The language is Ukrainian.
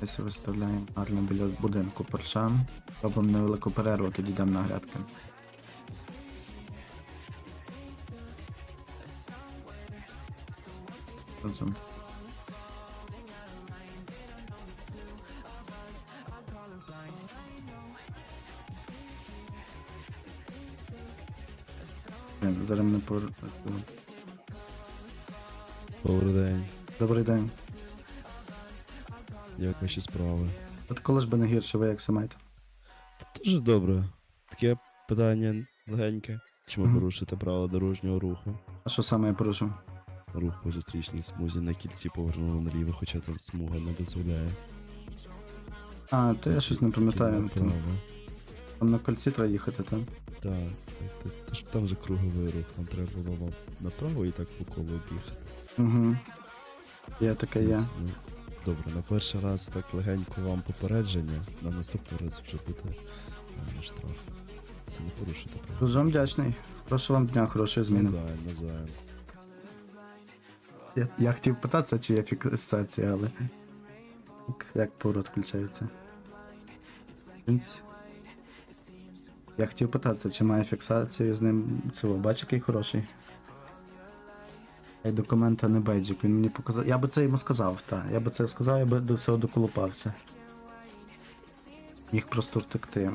Десь виставляємо гарно біля будинку перша. Робимо невелику перерву, тоді йдемо на грядки. Разом. Зараз мене пор... Добрий день. Добрий день. Як ваші справи? От коли ж би не гірше, ви як се маєте? Дуже добре. Таке питання легеньке. Чому Мгм. порушити правила дорожнього руху? А що саме я порушив? Рух по зустрічній смузі на кільці повернули наліво, хоча там смуга не дозволяє. А, то я щось не пам'ятаю. Кілька Там, там на кольці треба їхати, так? Так, так. Та ж там же круговий рух, нам треба було вам направо і так по колу об'їхати. Угу. Є таке є. Ну, Добре, на перший раз так легенько вам попередження, на наступний раз вже буде е, штраф. Це не порушити. Дуже вам вдячний. Прошу вам дня, хорошої зміни. Назаєм, назаєм. Я, я хотів питатися, чи є фіксація, але. Як, як поворот включається? Я хотів питатися, чи має фіксацію з ним цього. Бач, який хороший. Я документа не бейджик, він мені показав. Я би це йому сказав, так. Я би це сказав, я би до всього доколупався. Міг просто втекти.